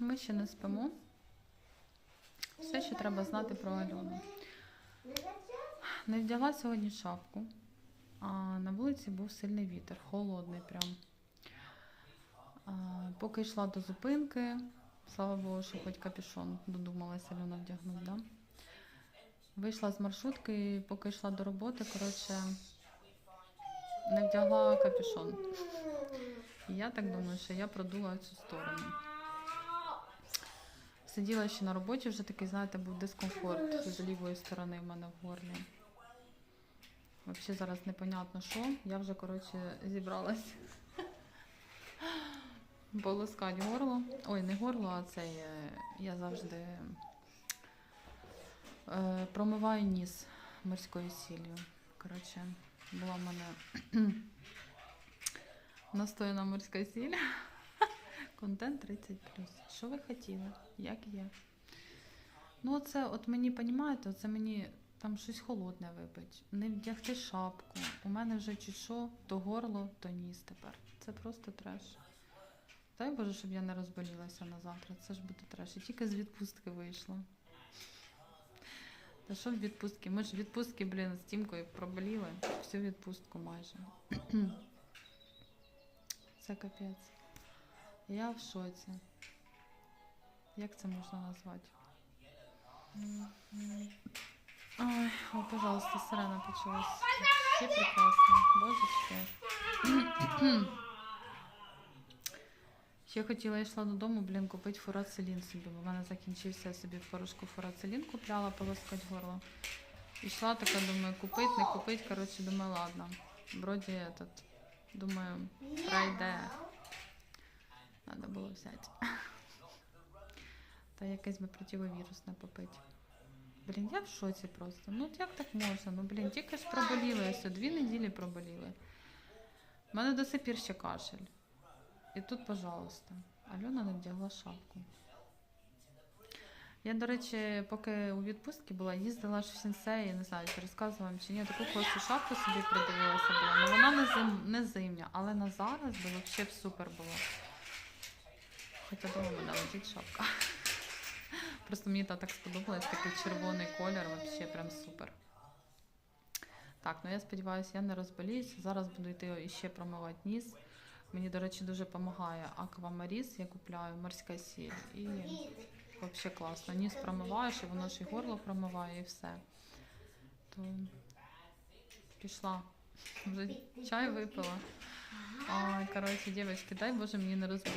Ми ще не спимо. Все, що треба знати про Альону. Не вдягла сьогодні шапку, а на вулиці був сильний вітер, холодний прям. А, поки йшла до зупинки, слава Богу, що хоч капюшон додумалася Альона вдягнути, да? Вийшла з маршрутки і поки йшла до роботи, коротше, не вдягла капюшон. І я так думаю, що я продула цю сторону. Сиділа ще на роботі, вже такий, знаєте, був дискомфорт з лівої сторони в мене в горлі. Взагалі зараз непонятно що. Я вже, коротше, зібралась полоскати горло. Ой, не горло, а цей. е, Я завжди е, промиваю ніс морською сіллю. Коротше, була в мене настояна морська сіль. Контент 30 Що ви хотіли? Як є? Ну, оце, от мені, понімаєте, оце мені там щось холодне випить. Не вдягти шапку. У мене вже чи що, то горло, то ніс тепер. Це просто треш. Дай Боже, щоб я не розболілася на завтра. Це ж буде треш. Я тільки з відпустки вийшла. Та що в відпустки? Ми ж відпустки, блін, з Тімкою проболіли. Всю відпустку майже. Це капець. Я в шоці. Як це можна назвати? Ой, о, пожалуйста, сирена почалась. Всі прекрасні. Божечки. Ще хотіла, я йшла додому, блін, купити фурацелін собі, бо в мене закінчився я собі в порошку фурацелін купляла, полоскать горло. Ішла така, думаю, купить, не купить. Коротше, думаю, ладно. Вроді этот, думаю, пройде. Надо було взяти. Та якесь би противовірусне попити. Блін, я в шоці просто. Ну як так можна? Ну блін, тільки ж проболіли, я все дві неділі проболіли. У мене до сих пір ще кашель. І тут, пожалуйста, Альона не вдягла шапку. Я, до речі, поки у відпустці була, їздила ж в сінсеї, не знаю, чи розказувала вам чи ні, таку класну шапку собі придивилася була. Ну вона не, зим, не зимня, але на зараз би взагалі супер було. Хоча дома мене лежить шапка. Просто мені та так сподобалось, такий червоний колір, взагалі прям супер. Так, ну я сподіваюся, я не розболіюся. Зараз буду йти іще промивати ніс. Мені, до речі, дуже допомагає аквамаріс, я купляю морська сіль. І взагалі класно. Ніс промиваєш, і воно ж і горло промиває, і все. То пішла. Вже чай випила. Коротше, дівчатки, дай Боже мені не розболіти.